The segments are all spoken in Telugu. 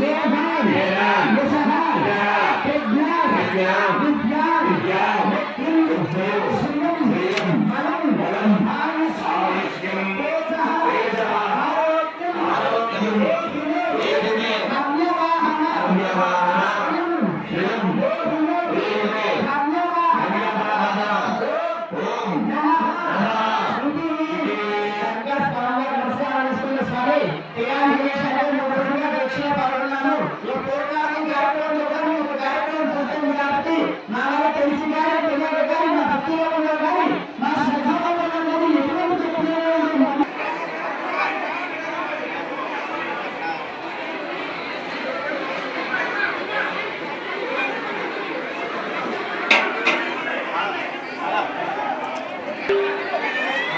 Yeah.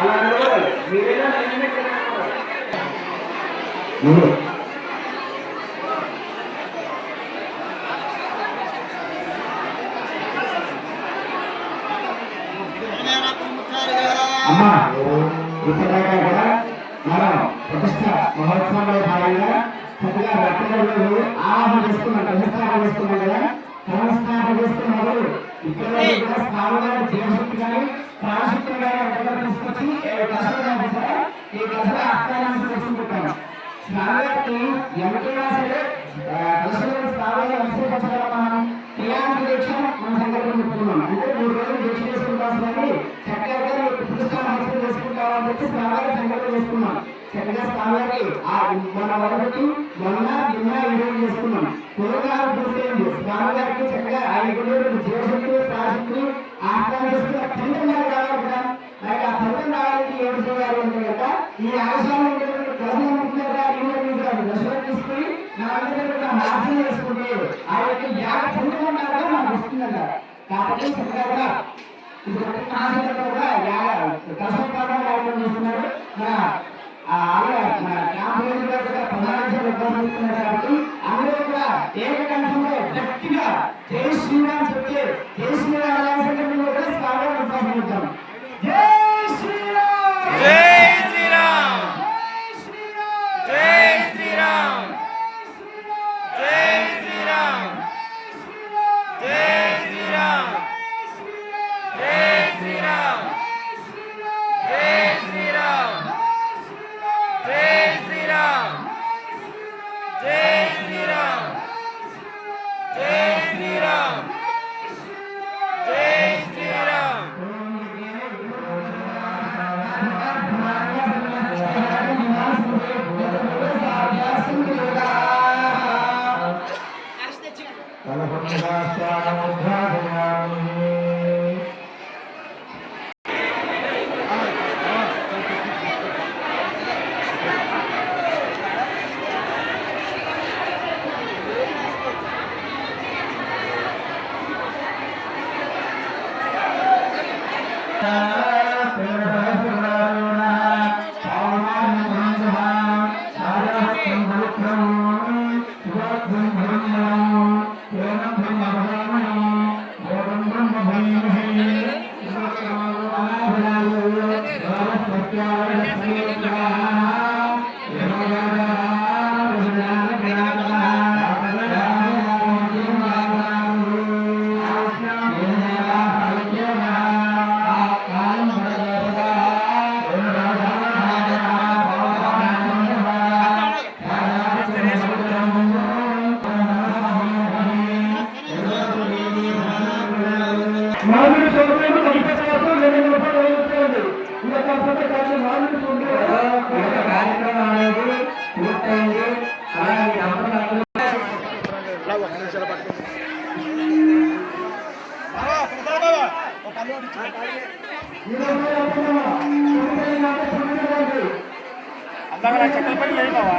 అలా నిలబడాలి. మీరైనా నేనైనా నిలబడాలి. అమ్మ ఇతరైనా కూడా మనం ప్రతిష్ట మహోత్సవంలో భాగంగా చక్కగా రక్తగడులు ఆరాధన చేస్తున్నాం కలుస్తాపన చేస్తున్నాం ఇక్కడ స్నానం చేసి కానీ రాజశేఖర్ గారు అందరూ తీసుకొచ్చి దసరా ఆఫీసర్ ఈ దసరా అక్కడానికి తెచ్చుకుంటున్నాను కాబట్టి సరే దసరా స్థాయి అనుసరించగలమా ఇలాంటి దీక్ష మన సందర్భం చెప్తున్నాం అంటే మూడు రోజులు దీక్ష చేసుకుంటాల్సిందని చక్కగా పుస్తకం హైస్కూల్ చేసుకుంటామని చెప్పి స్థాయి సంకల్పం చేసుకున్నాం మన వరకు మొన్న నిన్న ఈరోజు చేసుకున్నాం పూర్వకాలం పూర్తయింది స్వామి గారికి చక్కగా ఆయన గుడి జీవశక్తి ప్రాశక్తి ఆహ్వానిస్తున్న ఈ అవసరం ఉండేటువంటి ప్రజల ముఖ్యంగా నియోజకవర్గాలు దశలో తీసుకుని నా అందరికీ మార్పు చేసుకుంటే ఆ యొక్క వ్యాఖ్యలు ఉన్నా కూడా మనకు వస్తుందట చెప్తే జై కూడా స్వాగతం అందరూ చక్కపల్లి లేదు బావా